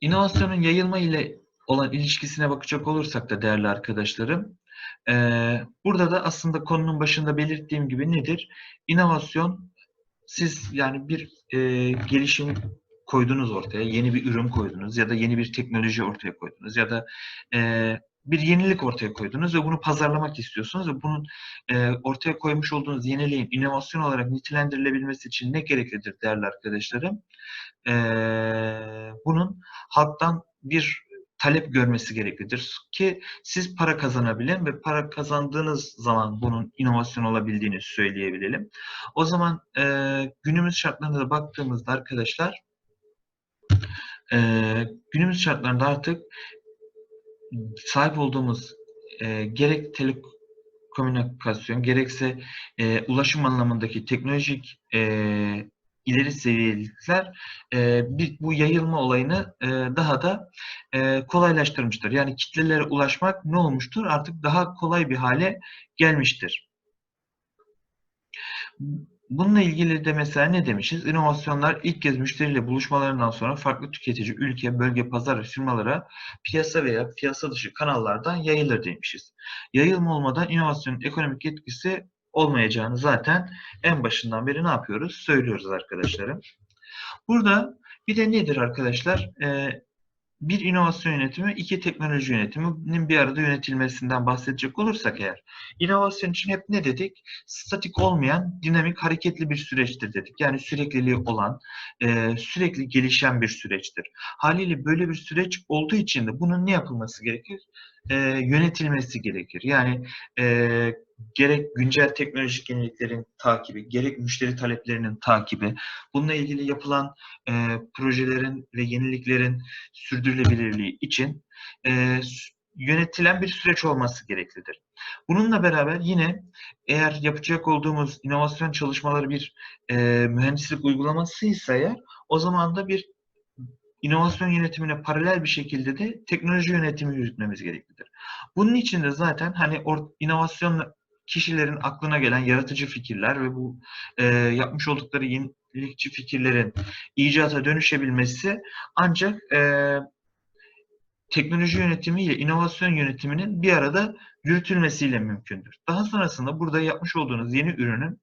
İnovasyonun yayılma ile olan ilişkisine bakacak olursak da değerli arkadaşlarım, eee, burada da aslında konunun başında belirttiğim gibi nedir? İnovasyon, siz yani bir eee, gelişim koydunuz ortaya, yeni bir ürün koydunuz ya da yeni bir teknoloji ortaya koydunuz ya da eee, bir yenilik ortaya koydunuz ve bunu pazarlamak istiyorsunuz ve bunun eee, ortaya koymuş olduğunuz yeniliğin inovasyon olarak nitelendirilebilmesi için ne gereklidir değerli arkadaşlarım? Eee, bunun halktan bir talep görmesi gereklidir ki siz para kazanabilin ve para kazandığınız zaman bunun inovasyon olabildiğini söyleyebilelim. O zaman eee, günümüz şartlarına da baktığımızda arkadaşlar eee, günümüz şartlarında artık sahip olduğumuz eee, gerek telekomünikasyon gerekse eee, ulaşım anlamındaki teknolojik eee, ileri seviyelikler eee, bir, bu yayılma olayını eee, daha da eee, kolaylaştırmıştır. Yani kitlelere ulaşmak ne olmuştur? Artık daha kolay bir hale gelmiştir. Bununla ilgili de mesela ne demişiz? İnovasyonlar ilk kez müşteriyle buluşmalarından sonra farklı tüketici, ülke, bölge, pazar ve firmalara piyasa veya piyasa dışı kanallardan yayılır demişiz. Yayılma olmadan inovasyonun ekonomik etkisi olmayacağını zaten en başından beri ne yapıyoruz? Söylüyoruz arkadaşlarım. Burada bir de nedir arkadaşlar? Ee, bir inovasyon yönetimi, iki teknoloji yönetiminin bir arada yönetilmesinden bahsedecek olursak eğer, inovasyon için hep ne dedik? Statik olmayan, dinamik, hareketli bir süreçtir dedik. Yani sürekliliği olan, e, sürekli gelişen bir süreçtir. Haliyle böyle bir süreç olduğu için de bunun ne yapılması gerekir? E, yönetilmesi gerekir. Yani e, gerek güncel teknolojik yeniliklerin takibi, gerek müşteri taleplerinin takibi, bununla ilgili yapılan e, projelerin ve yeniliklerin sürdürülebilirliği için e, yönetilen bir süreç olması gereklidir. Bununla beraber yine eğer yapacak olduğumuz inovasyon çalışmaları bir e, mühendislik uygulaması ise eğer o zaman da bir inovasyon yönetimine paralel bir şekilde de teknoloji yönetimi yürütmemiz gereklidir. Bunun için de zaten hani or, inovasyon kişilerin aklına gelen yaratıcı fikirler ve bu e, yapmış oldukları yenilikçi fikirlerin icata dönüşebilmesi ancak e, teknoloji yönetimi ile inovasyon yönetiminin bir arada yürütülmesiyle mümkündür. Daha sonrasında burada yapmış olduğunuz yeni ürünün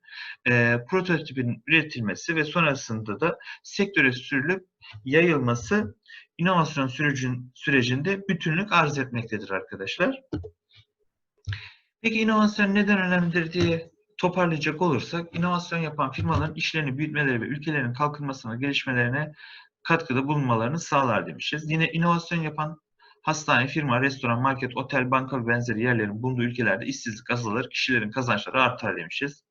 e, prototipinin üretilmesi ve sonrasında da sektöre sürülüp yayılması inovasyon sürecin, sürecinde bütünlük arz etmektedir arkadaşlar. Peki inovasyon neden önemlidir diye toparlayacak olursak, inovasyon yapan firmaların işlerini büyütmeleri ve ülkelerin kalkınmasına, gelişmelerine katkıda bulunmalarını sağlar demişiz. Yine inovasyon yapan hastane, firma, restoran, market, otel, banka ve benzeri yerlerin bulunduğu ülkelerde işsizlik azalır, kişilerin kazançları artar demişiz.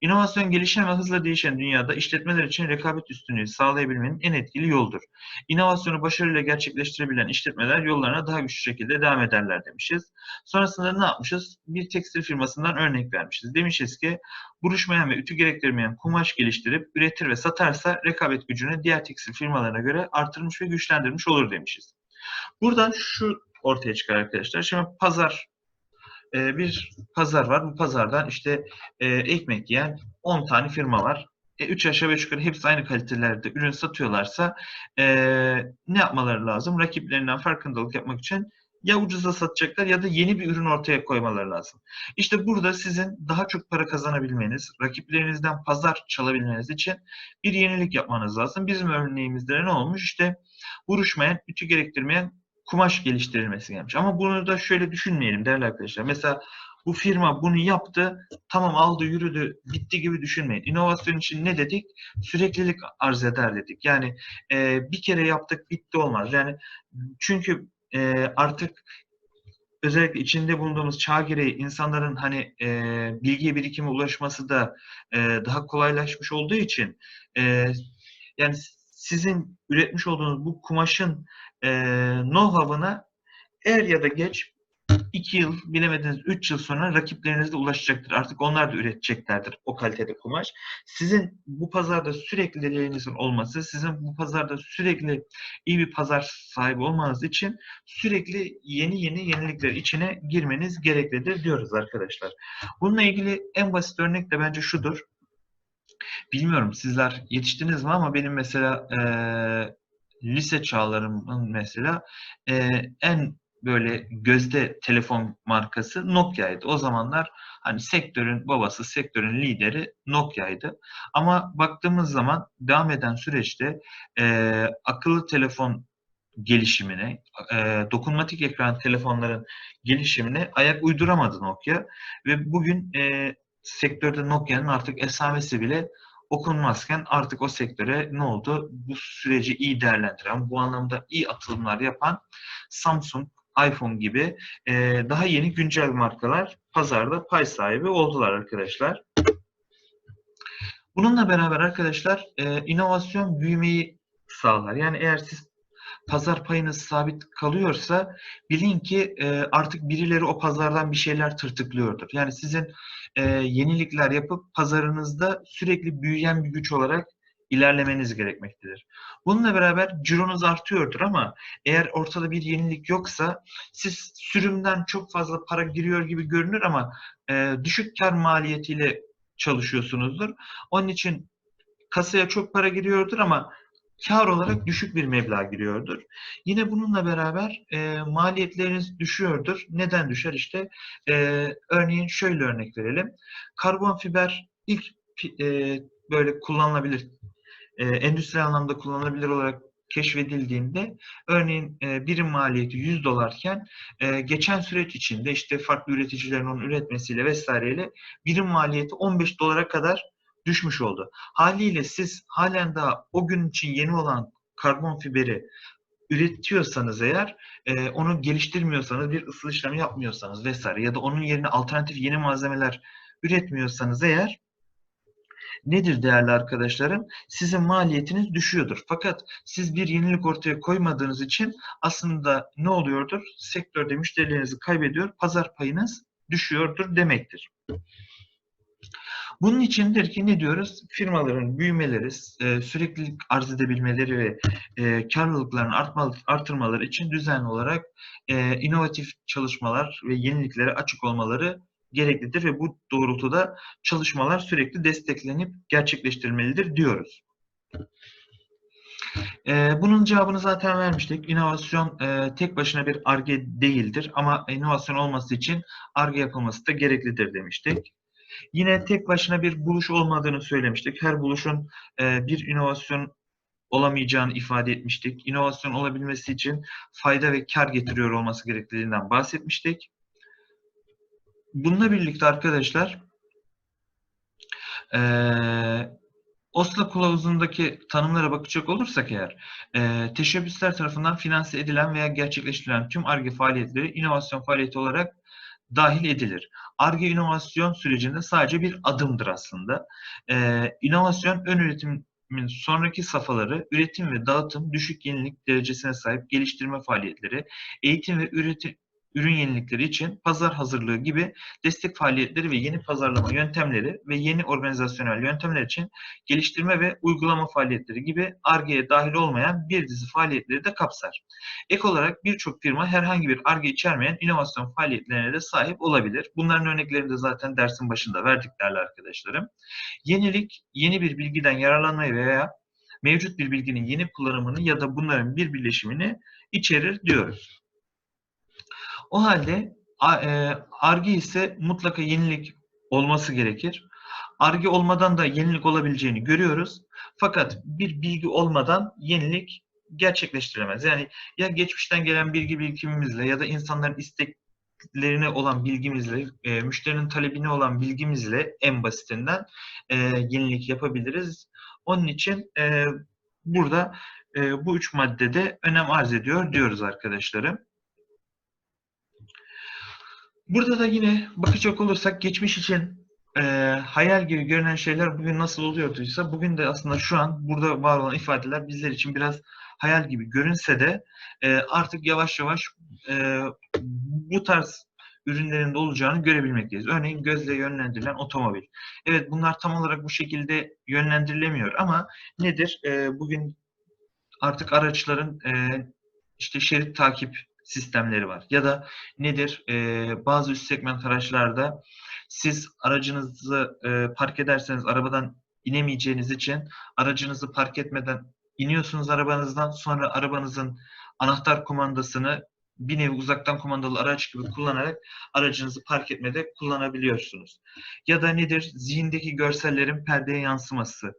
İnovasyon gelişen ve hızla değişen dünyada işletmeler için rekabet üstünlüğü sağlayabilmenin en etkili yoldur. İnovasyonu başarıyla gerçekleştirebilen işletmeler yollarına daha güçlü şekilde devam ederler demişiz. Sonrasında ne yapmışız? Bir tekstil firmasından örnek vermişiz. Demişiz ki buruşmayan ve ütü gerektirmeyen kumaş geliştirip üretir ve satarsa rekabet gücünü diğer tekstil firmalarına göre artırmış ve güçlendirmiş olur demişiz. Buradan şu ortaya çıkar arkadaşlar. Şimdi pazar e, bir pazar var. Bu pazardan işte e, ekmek yiyen 10 tane firma var. E, 3 aşağı 5 yukarı hepsi aynı kalitelerde ürün satıyorlarsa e, ne yapmaları lazım? Rakiplerinden farkındalık yapmak için ya ucuza satacaklar ya da yeni bir ürün ortaya koymaları lazım. İşte burada sizin daha çok para kazanabilmeniz, rakiplerinizden pazar çalabilmeniz için bir yenilik yapmanız lazım. Bizim örneğimizde ne olmuş? İşte vuruşmayan, ütü gerektirmeyen kumaş geliştirilmesi gelmiş. Ama bunu da şöyle düşünmeyelim değerli arkadaşlar. Mesela bu firma bunu yaptı, tamam aldı, yürüdü, bitti gibi düşünmeyin. İnovasyon için ne dedik? Süreklilik arz eder dedik. Yani e, bir kere yaptık, bitti olmaz. Yani çünkü e, artık özellikle içinde bulunduğumuz çağ gereği insanların hani e, bilgiye birikime ulaşması da e, daha kolaylaşmış olduğu için e, yani sizin üretmiş olduğunuz bu kumaşın e, know-how'ına er ya da geç 2 yıl bilemediniz 3 yıl sonra rakipleriniz de ulaşacaktır. Artık onlar da üreteceklerdir o kalitede kumaş. Sizin bu pazarda sürekliliğinizin olması, sizin bu pazarda sürekli iyi bir pazar sahibi olmanız için sürekli yeni yeni yenilikler içine girmeniz gereklidir diyoruz arkadaşlar. Bununla ilgili en basit örnek de bence şudur. Bilmiyorum sizler yetiştiniz mi ama benim mesela e, lise çağlarımın mesela e, en böyle gözde telefon markası Nokia'ydı. O zamanlar hani sektörün babası, sektörün lideri Nokia'ydı. Ama baktığımız zaman devam eden süreçte e, akıllı telefon gelişimine, e, dokunmatik ekran telefonların gelişimine ayak uyduramadı Nokia ve bugün e, sektörde Nokia'nın artık esamesi bile okunmazken artık o sektöre ne oldu? Bu süreci iyi değerlendiren, bu anlamda iyi atılımlar yapan Samsung, iPhone gibi e, daha yeni güncel markalar pazarda pay sahibi oldular arkadaşlar. Bununla beraber arkadaşlar e, inovasyon büyümeyi sağlar. Yani eğer siz pazar payınız sabit kalıyorsa bilin ki e, artık birileri o pazardan bir şeyler tırtıklıyordur. Yani sizin e, yenilikler yapıp pazarınızda sürekli büyüyen bir güç olarak ilerlemeniz gerekmektedir. Bununla beraber cironuz artıyordur ama eğer ortada bir yenilik yoksa siz sürümden çok fazla para giriyor gibi görünür ama e, düşük kar maliyetiyle çalışıyorsunuzdur. Onun için kasaya çok para giriyordur ama kar olarak düşük bir meblağ giriyordur. Yine bununla beraber e, maliyetleriniz düşüyordur. Neden düşer? İşte e, örneğin şöyle örnek verelim. Karbon fiber ilk e, böyle kullanılabilir, e, endüstriyel anlamda kullanılabilir olarak keşfedildiğinde örneğin e, birim maliyeti 100 dolarken e, geçen süreç içinde işte farklı üreticilerin onu üretmesiyle vesaireyle birim maliyeti 15 dolara kadar düşmüş oldu. Haliyle siz halen daha o gün için yeni olan karbon fiberi üretiyorsanız eğer e, onu geliştirmiyorsanız bir ısıl işlemi yapmıyorsanız vesaire ya da onun yerine alternatif yeni malzemeler üretmiyorsanız eğer nedir değerli arkadaşlarım? Sizin maliyetiniz düşüyordur. Fakat siz bir yenilik ortaya koymadığınız için aslında ne oluyordur? Sektörde müşterilerinizi kaybediyor, pazar payınız düşüyordur demektir. Bunun içindir ki ne diyoruz? Firmaların büyümeleri, e, sürekli arz edebilmeleri ve e, karlılıklarını artırmaları için düzenli olarak e, inovatif çalışmalar ve yeniliklere açık olmaları gereklidir ve bu doğrultuda çalışmalar sürekli desteklenip gerçekleştirilmelidir diyoruz. Ee, bunun cevabını zaten vermiştik. İnovasyon e, tek başına bir ARGE değildir ama inovasyon olması için ARGE yapılması da gereklidir demiştik. Yine tek başına bir buluş olmadığını söylemiştik. Her buluşun e, bir inovasyon olamayacağını ifade etmiştik. İnovasyon olabilmesi için fayda ve kar getiriyor olması gerektiğinden bahsetmiştik. Bununla birlikte arkadaşlar e, Oslo kılavuzundaki tanımlara bakacak olursak eğer, e, teşebbüsler tarafından finanse edilen veya gerçekleştirilen tüm ARGE faaliyetleri inovasyon faaliyeti olarak dahil edilir. ARGE inovasyon sürecinde sadece bir adımdır aslında. Ee, inovasyon ön üretimin sonraki safhaları üretim ve dağıtım düşük yenilik derecesine sahip geliştirme faaliyetleri, eğitim ve üretim ürün yenilikleri için pazar hazırlığı gibi destek faaliyetleri ve yeni pazarlama yöntemleri ve yeni organizasyonel yöntemler için geliştirme ve uygulama faaliyetleri gibi ARGE'ye dahil olmayan bir dizi faaliyetleri de kapsar. Ek olarak birçok firma herhangi bir ARGE içermeyen inovasyon faaliyetlerine de sahip olabilir. Bunların örneklerini de zaten dersin başında verdik değerli arkadaşlarım. Yenilik, yeni bir bilgiden yararlanmayı veya mevcut bir bilginin yeni kullanımını ya da bunların bir birleşimini içerir diyoruz. O halde ARGE ise mutlaka yenilik olması gerekir. ARGE olmadan da yenilik olabileceğini görüyoruz. Fakat bir bilgi olmadan yenilik gerçekleştiremez. Yani ya geçmişten gelen bilgi birikimimizle ya da insanların isteklerine olan bilgimizle, e, müşterinin talebine olan bilgimizle en basitinden e, yenilik yapabiliriz. Onun için e, burada e, bu üç maddede önem arz ediyor diyoruz arkadaşlarım. Burada da yine bakacak olursak geçmiş için e, hayal gibi görünen şeyler bugün nasıl oluyorduysa bugün de aslında şu an burada var olan ifadeler bizler için biraz hayal gibi görünse de e, artık yavaş yavaş e, bu tarz ürünlerin de olacağını görebilmekteyiz. Örneğin gözle yönlendirilen otomobil. Evet bunlar tam olarak bu şekilde yönlendirilemiyor ama nedir? E, bugün artık araçların e, işte şerit takip sistemleri var. Ya da nedir? E, bazı üst segment araçlarda siz aracınızı e, park ederseniz arabadan inemeyeceğiniz için aracınızı park etmeden iniyorsunuz arabanızdan sonra arabanızın anahtar kumandasını bir nevi uzaktan kumandalı araç gibi kullanarak aracınızı park etmede kullanabiliyorsunuz. Ya da nedir? Zihindeki görsellerin perdeye yansıması.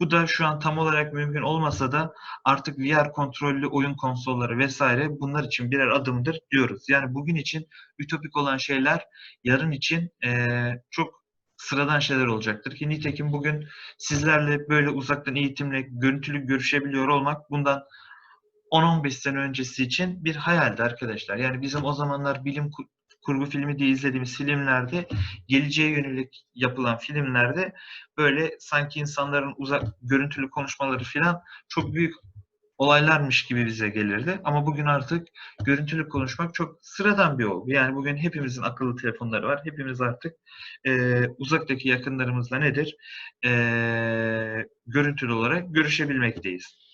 Bu da şu an tam olarak mümkün olmasa da artık VR kontrollü oyun konsolları vesaire bunlar için birer adımdır diyoruz. Yani bugün için ütopik olan şeyler yarın için eee, çok sıradan şeyler olacaktır ki nitekim bugün sizlerle böyle uzaktan eğitimle görüntülü görüşebiliyor olmak bundan 10-15 sene öncesi için bir hayaldi arkadaşlar. Yani bizim o zamanlar bilim kurgu filmi diye izlediğimiz filmlerde geleceğe yönelik yapılan filmlerde böyle sanki insanların uzak görüntülü konuşmaları falan çok büyük olaylarmış gibi bize gelirdi. Ama bugün artık görüntülü konuşmak çok sıradan bir olgu. Yani bugün hepimizin akıllı telefonları var. Hepimiz artık e, uzaktaki yakınlarımızla nedir? E, görüntülü olarak görüşebilmekteyiz.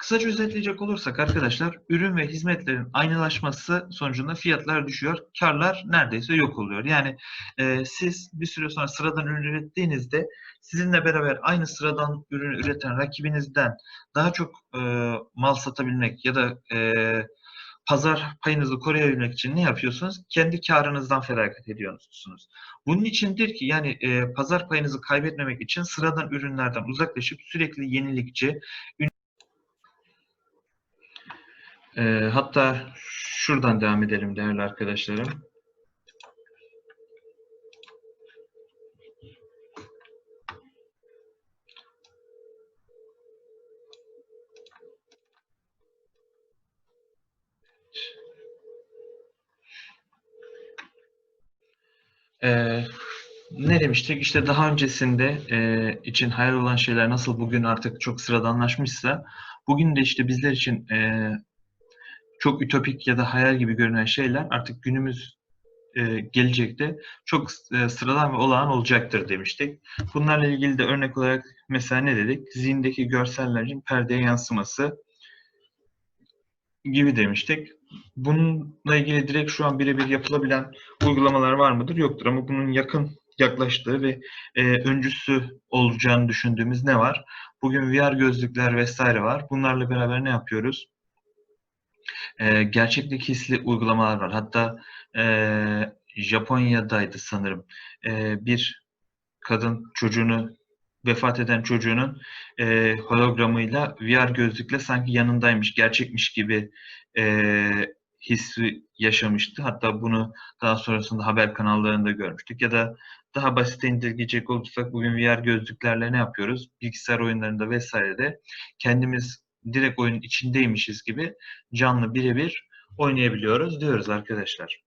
Kısaca özetleyecek olursak arkadaşlar, ürün ve hizmetlerin aynılaşması sonucunda fiyatlar düşüyor, karlar neredeyse yok oluyor. Yani e, siz bir süre sonra sıradan ürün ürettiğinizde sizinle beraber aynı sıradan ürün üreten rakibinizden daha çok e, mal satabilmek ya da e, pazar payınızı koruyabilmek için ne yapıyorsunuz? Kendi karınızdan feragat ediyorsunuz. Bunun içindir ki yani e, pazar payınızı kaybetmemek için sıradan ürünlerden uzaklaşıp sürekli yenilikçi, e, hatta şuradan devam edelim değerli arkadaşlarım. Ee, ne demiştik? İşte daha öncesinde e, için hayal olan şeyler nasıl bugün artık çok sıradanlaşmışsa, bugün de işte bizler için e, çok ütopik ya da hayal gibi görünen şeyler artık günümüz e, gelecekte çok e, sıradan ve olağan olacaktır demiştik. Bunlarla ilgili de örnek olarak mesela ne dedik? Zihindeki görsellerin perdeye yansıması gibi demiştik. Bununla ilgili direkt şu an birebir yapılabilen uygulamalar var mıdır? Yoktur ama bunun yakın yaklaştığı ve e, öncüsü olacağını düşündüğümüz ne var? Bugün VR gözlükler vesaire var. Bunlarla beraber ne yapıyoruz? E, gerçeklik hisli uygulamalar var. Hatta e, Japonya'daydı sanırım. E, bir kadın çocuğunu vefat eden çocuğunun e, hologramıyla VR gözlükle sanki yanındaymış, gerçekmiş gibi e, hissi yaşamıştı. Hatta bunu daha sonrasında haber kanallarında görmüştük. Ya da daha basit indirgeyecek olursak bugün VR gözlüklerle ne yapıyoruz? Bilgisayar oyunlarında vesairede kendimiz direkt oyunun içindeymişiz gibi canlı birebir oynayabiliyoruz diyoruz arkadaşlar.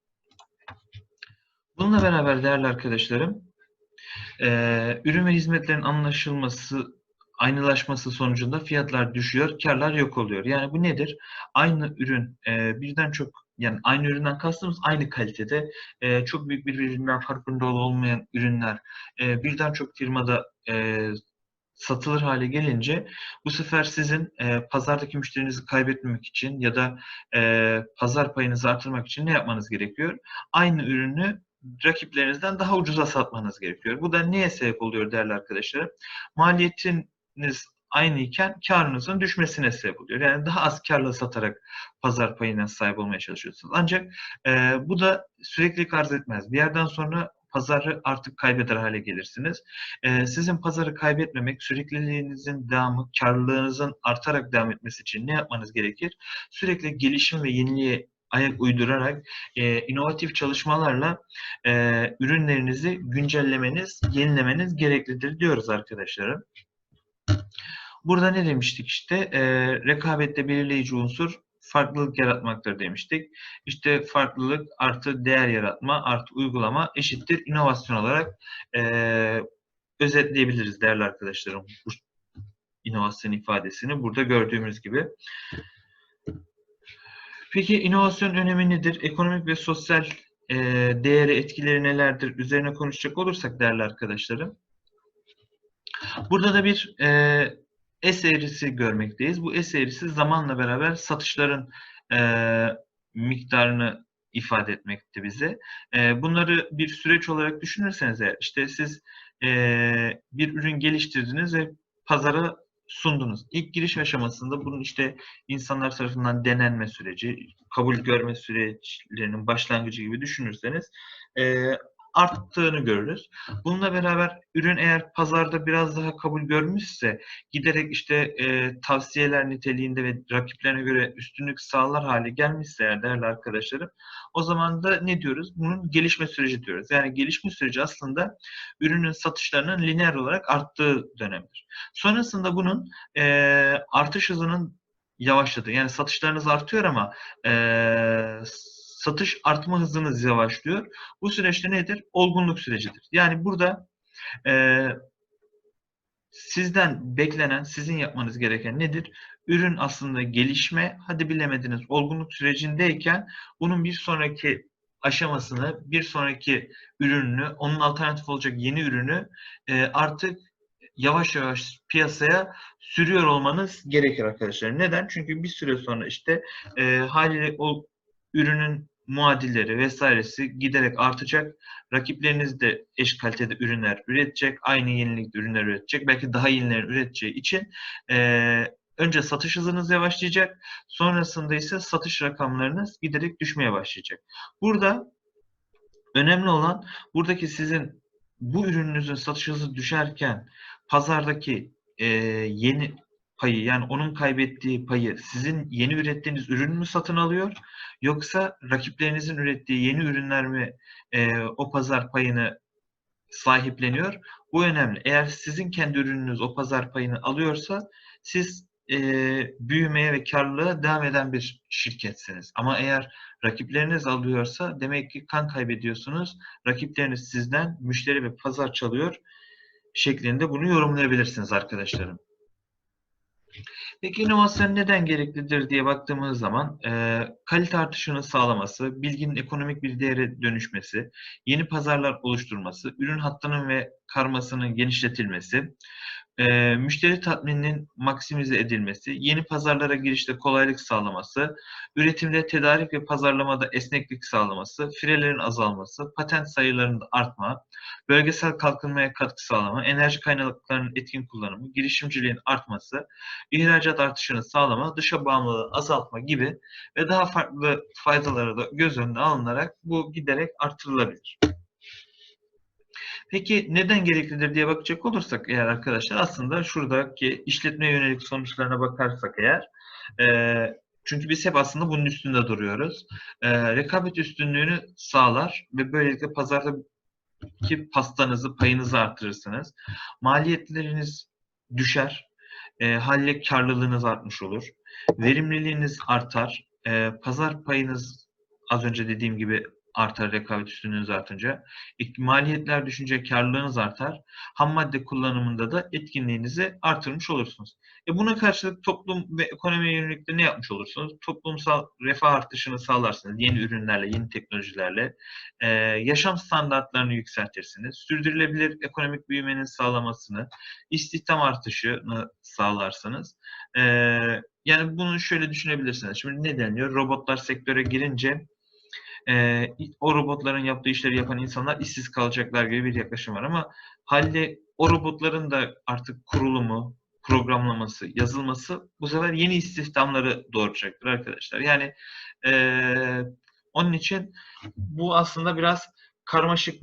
Bununla beraber değerli arkadaşlarım, e, ürün ve hizmetlerin anlaşılması, aynılaşması sonucunda fiyatlar düşüyor, karlar yok oluyor. Yani bu nedir? Aynı ürün e, birden çok yani aynı üründen kastımız aynı kalitede e, çok büyük bir birbirinden farkında olmayan ürünler birden çok firmada satılır hale gelince bu sefer sizin e, pazardaki müşterinizi kaybetmemek için ya da e, pazar payınızı artırmak için ne yapmanız gerekiyor? Aynı ürünü rakiplerinizden daha ucuza satmanız gerekiyor. Bu da neye sebep oluyor değerli arkadaşlarım? Maliyetiniz aynı iken karınızın düşmesine sebep oluyor. Yani daha az karla satarak pazar payına sahip olmaya çalışıyorsunuz. Ancak e, bu da sürekli arz etmez. Bir yerden sonra pazarı artık kaybeder hale gelirsiniz. E, sizin pazarı kaybetmemek, sürekliliğinizin devamı, karlılığınızın artarak devam etmesi için ne yapmanız gerekir? Sürekli gelişim ve yeniliğe ayak uydurarak e, inovatif çalışmalarla e, ürünlerinizi güncellemeniz, yenilemeniz gereklidir diyoruz arkadaşlarım. Burada ne demiştik işte? E, rekabette belirleyici unsur farklılık yaratmaktır demiştik. İşte farklılık artı değer yaratma artı uygulama eşittir inovasyon olarak e, özetleyebiliriz değerli arkadaşlarım bu inovasyon ifadesini burada gördüğümüz gibi. Peki inovasyon önemi nedir? Ekonomik ve sosyal e, değeri etkileri nelerdir? Üzerine konuşacak olursak değerli arkadaşlarım. Burada da bir e, S eğrisi görmekteyiz. Bu S eğrisi zamanla beraber satışların e, miktarını ifade etmekte bize. E, bunları bir süreç olarak düşünürseniz eğer, işte siz e, bir ürün geliştirdiniz ve pazara sundunuz. İlk giriş aşamasında bunun işte insanlar tarafından denenme süreci, kabul görme süreçlerinin başlangıcı gibi düşünürseniz e, arttığını görürüz. Bununla beraber ürün eğer pazarda biraz daha kabul görmüşse giderek işte e, tavsiyeler niteliğinde ve rakiplerine göre üstünlük sağlar hale gelmişse eğer değerli arkadaşlarım o zaman da ne diyoruz? Bunun gelişme süreci diyoruz. Yani gelişme süreci aslında ürünün satışlarının lineer olarak arttığı dönemdir. Sonrasında bunun e, artış hızının yavaşladığı yani satışlarınız artıyor ama e, satış artma hızınız yavaşlıyor. Bu süreçte nedir? Olgunluk sürecidir. Yani burada e, sizden beklenen, sizin yapmanız gereken nedir? Ürün aslında gelişme, hadi bilemediniz olgunluk sürecindeyken bunun bir sonraki aşamasını, bir sonraki ürününü, onun alternatif olacak yeni ürünü e, artık yavaş yavaş piyasaya sürüyor olmanız gerekir arkadaşlar. Neden? Çünkü bir süre sonra işte e, haliyle o ürünün muadilleri vesairesi giderek artacak. Rakipleriniz de eş kalitede ürünler üretecek. Aynı yenilikte ürünler üretecek. Belki daha yenilerini üreteceği için e, önce satış hızınız yavaşlayacak. Sonrasında ise satış rakamlarınız giderek düşmeye başlayacak. Burada önemli olan buradaki sizin bu ürününüzün satış hızı düşerken pazardaki e, yeni payı yani onun kaybettiği payı sizin yeni ürettiğiniz ürün mü satın alıyor yoksa rakiplerinizin ürettiği yeni ürünler mi e, o pazar payını sahipleniyor? Bu önemli. Eğer sizin kendi ürününüz o pazar payını alıyorsa siz e, büyümeye ve karlılığa devam eden bir şirketsiniz. Ama eğer rakipleriniz alıyorsa demek ki kan kaybediyorsunuz. Rakipleriniz sizden müşteri ve pazar çalıyor şeklinde bunu yorumlayabilirsiniz arkadaşlarım. Peki inovasyon neden gereklidir diye baktığımız zaman e, kalite artışını sağlaması, bilginin ekonomik bir değere dönüşmesi, yeni pazarlar oluşturması, ürün hattının ve karmasının genişletilmesi, e, müşteri tatmininin maksimize edilmesi, yeni pazarlara girişte kolaylık sağlaması, üretimde tedarik ve pazarlamada esneklik sağlaması, firelerin azalması, patent sayılarında artma, bölgesel kalkınmaya katkı sağlama, enerji kaynaklarının etkin kullanımı, girişimciliğin artması, ihracat artışını sağlama, dışa bağımlılığı azaltma gibi ve daha farklı faydaları da göz önüne alınarak bu giderek artırılabilir. Peki neden gereklidir diye bakacak olursak eğer arkadaşlar aslında şuradaki işletme yönelik sonuçlarına bakarsak eğer e, çünkü biz hep aslında bunun üstünde duruyoruz. E, rekabet üstünlüğünü sağlar ve böylelikle pazardaki pastanızı, payınızı artırırsınız. Maliyetleriniz düşer. E, haliyle karlılığınız artmış olur. Verimliliğiniz artar. E, pazar payınız az önce dediğim gibi artar rekabet üstünlüğünüz artınca. Maliyetler düşünce karlılığınız artar. Ham madde kullanımında da etkinliğinizi artırmış olursunuz. E buna karşılık toplum ve ekonomiye yönelik ne yapmış olursunuz? Toplumsal refah artışını sağlarsınız. Yeni ürünlerle, yeni teknolojilerle. E, yaşam standartlarını yükseltirsiniz. Sürdürülebilir ekonomik büyümenin sağlamasını, istihdam artışını sağlarsınız. E, yani bunu şöyle düşünebilirsiniz. Şimdi ne deniyor? Robotlar sektöre girince e, o robotların yaptığı işleri yapan insanlar işsiz kalacaklar gibi bir yaklaşım var ama halde o robotların da artık kurulumu, programlaması, yazılması bu sefer yeni istihdamları doğuracaktır arkadaşlar. Yani e, onun için bu aslında biraz karmaşık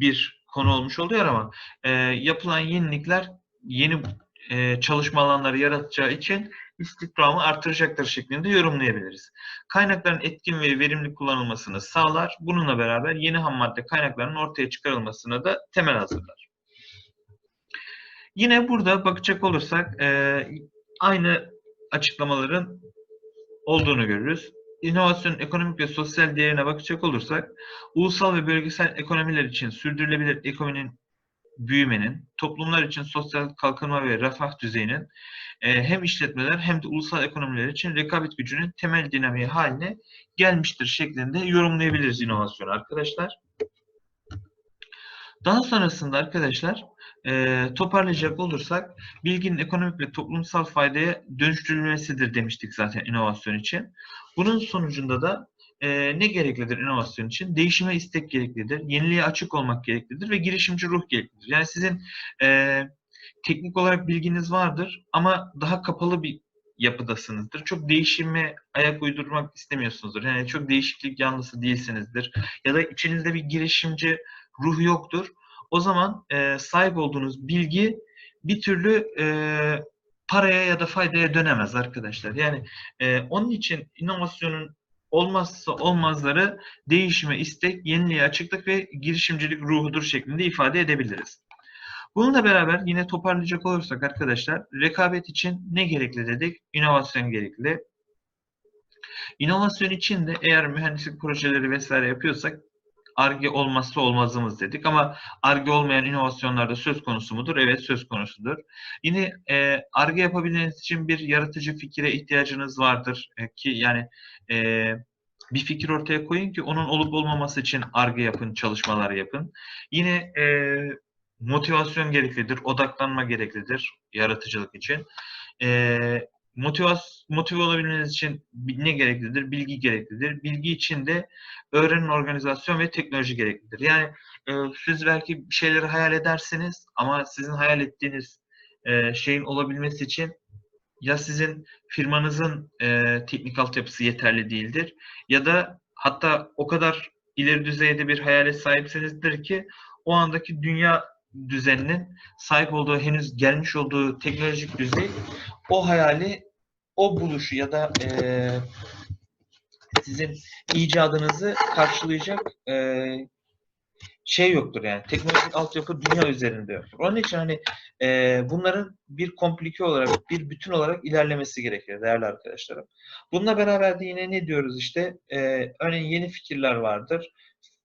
bir konu olmuş oluyor ama e, yapılan yenilikler yeni e, çalışma alanları yaratacağı için istihdamı artıracaktır şeklinde yorumlayabiliriz. Kaynakların etkin ve verimli kullanılmasını sağlar. Bununla beraber yeni ham madde kaynaklarının ortaya çıkarılmasına da temel hazırlar. Yine burada bakacak olursak e, aynı açıklamaların olduğunu görürüz. İnovasyonun ekonomik ve sosyal değerine bakacak olursak, ulusal ve bölgesel ekonomiler için sürdürülebilir ekonominin büyümenin, toplumlar için sosyal kalkınma ve refah düzeyinin e, hem işletmeler hem de ulusal ekonomiler için rekabet gücünün temel dinamiği haline gelmiştir şeklinde yorumlayabiliriz inovasyonu arkadaşlar. Daha sonrasında arkadaşlar e, toparlayacak olursak bilginin ekonomik ve toplumsal faydaya dönüştürülmesidir demiştik zaten inovasyon için. Bunun sonucunda da e, ne gereklidir inovasyon için? Değişime istek gereklidir, yeniliğe açık olmak gereklidir ve girişimci ruh gereklidir. Yani sizin e, teknik olarak bilginiz vardır ama daha kapalı bir yapıdasınızdır. Çok değişime ayak uydurmak istemiyorsunuzdur. Yani çok değişiklik yanlısı değilsinizdir. Ya da içinizde bir girişimci ruh yoktur. O zaman e, sahip olduğunuz bilgi bir türlü e, paraya ya da faydaya dönemez arkadaşlar. Yani e, onun için inovasyonun olmazsa olmazları değişime istek, yeniliğe açıklık ve girişimcilik ruhudur şeklinde ifade edebiliriz. Bununla beraber yine toparlayacak olursak arkadaşlar rekabet için ne gerekli dedik? İnovasyon gerekli. İnovasyon için de eğer mühendislik projeleri vesaire yapıyorsak ARGE olmazsa olmazımız dedik ama ARGE olmayan inovasyonlarda söz konusu mudur? Evet söz konusudur. Yine e, ARGE yapabilmeniz için bir yaratıcı fikire ihtiyacınız vardır e, ki yani e, bir fikir ortaya koyun ki onun olup olmaması için ARGE yapın, çalışmalar yapın. Yine e, motivasyon gereklidir, odaklanma gereklidir yaratıcılık için. E, motivas motive olabilmeniz için ne gereklidir? Bilgi gereklidir. Bilgi için de öğrenim, organizasyon ve teknoloji gereklidir. Yani e, siz belki bir şeyleri hayal edersiniz ama sizin hayal ettiğiniz e, şeyin olabilmesi için ya sizin firmanızın e, teknik altyapısı yeterli değildir ya da hatta o kadar ileri düzeyde bir hayale sahipsinizdir ki o andaki dünya düzeninin sahip olduğu henüz gelmiş olduğu teknolojik düzey o hayali o buluşu ya da e, sizin icadınızı karşılayacak e, şey yoktur yani. Teknolojik altyapı dünya üzerinde yok. Onun için hani e, bunların bir komplike olarak, bir bütün olarak ilerlemesi gerekir değerli arkadaşlarım. Bununla beraber de yine ne diyoruz işte, e, örneğin yeni fikirler vardır.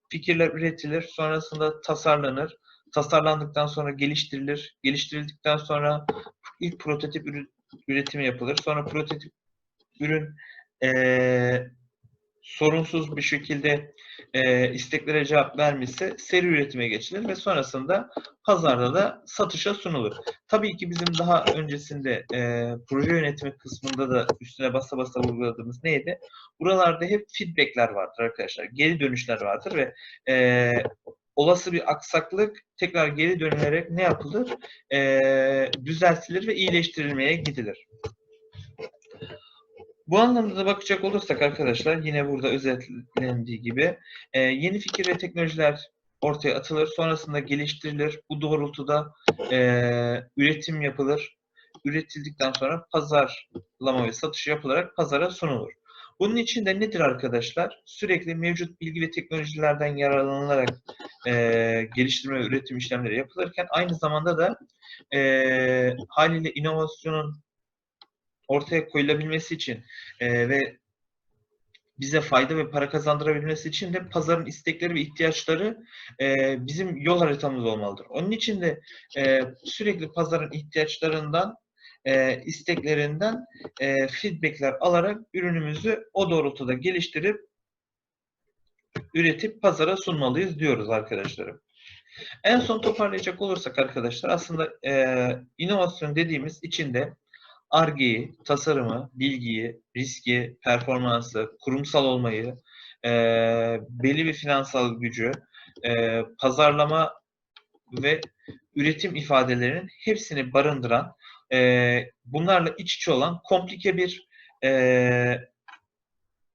Fikirler üretilir, sonrasında tasarlanır. Tasarlandıktan sonra geliştirilir. Geliştirildikten sonra ilk prototip üretimi yapılır. Sonra prototip ürün e, sorunsuz bir şekilde e, isteklere cevap vermişse seri üretime geçilir ve sonrasında pazarda da satışa sunulur. Tabii ki bizim daha öncesinde e, proje yönetimi kısmında da üstüne basa basa vurguladığımız neydi? Buralarda hep feedbackler vardır arkadaşlar. Geri dönüşler vardır ve e, olası bir aksaklık tekrar geri dönülerek ne yapılır? E, düzeltilir ve iyileştirilmeye gidilir. Bu anlamda da bakacak olursak arkadaşlar yine burada özetlendiği gibi e, yeni fikir ve teknolojiler ortaya atılır. Sonrasında geliştirilir. Bu doğrultuda e, üretim yapılır. Üretildikten sonra pazarlama ve satış yapılarak pazara sunulur. Bunun için de nedir arkadaşlar? Sürekli mevcut bilgi ve teknolojilerden yararlanılarak e, geliştirme ve üretim işlemleri yapılırken aynı zamanda da e, haliyle inovasyonun ortaya koyulabilmesi için e, ve bize fayda ve para kazandırabilmesi için de pazarın istekleri ve ihtiyaçları e, bizim yol haritamız olmalıdır. Onun için de e, sürekli pazarın ihtiyaçlarından e, isteklerinden e, feedbackler alarak ürünümüzü o doğrultuda geliştirip üretip pazara sunmalıyız diyoruz arkadaşlarım. En son toparlayacak olursak arkadaşlar aslında e, inovasyon dediğimiz içinde argeyi, tasarımı, bilgiyi, riski, performansı, kurumsal olmayı, e, belli bir finansal gücü, e, pazarlama ve üretim ifadelerinin hepsini barındıran, e, bunlarla iç içe olan komplike bir e,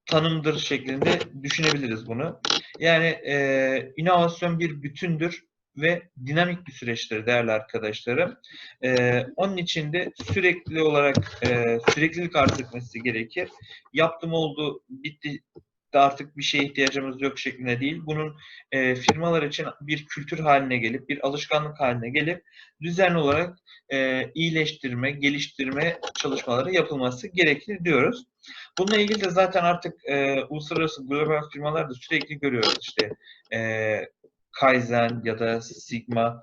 tanımdır şeklinde düşünebiliriz bunu. Yani e, inovasyon bir bütündür ve dinamik bir süreçtir değerli arkadaşlarım. Ee, onun için de sürekli olarak e, süreklilik arz gerekir. Yaptım oldu, bitti artık bir şeye ihtiyacımız yok şeklinde değil. Bunun e, firmalar için bir kültür haline gelip, bir alışkanlık haline gelip düzenli olarak e, iyileştirme, geliştirme çalışmaları yapılması gerekir diyoruz. Bununla ilgili de zaten artık e, uluslararası global firmalar da sürekli görüyoruz işte e, Kaizen ya da Sigma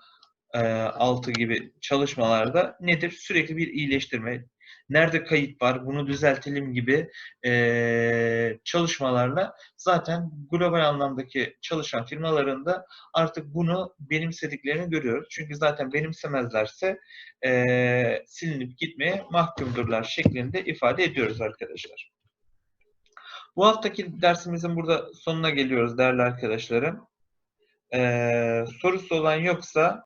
e, 6 gibi çalışmalarda nedir? Sürekli bir iyileştirme. Nerede kayıt var? Bunu düzeltelim gibi e, çalışmalarla zaten global anlamdaki çalışan firmalarında artık bunu benimsediklerini görüyoruz. Çünkü zaten benimsemezlerse e, silinip gitmeye mahkumdurlar şeklinde ifade ediyoruz arkadaşlar. Bu haftaki dersimizin burada sonuna geliyoruz değerli arkadaşlarım. Ee, sorusu olan yoksa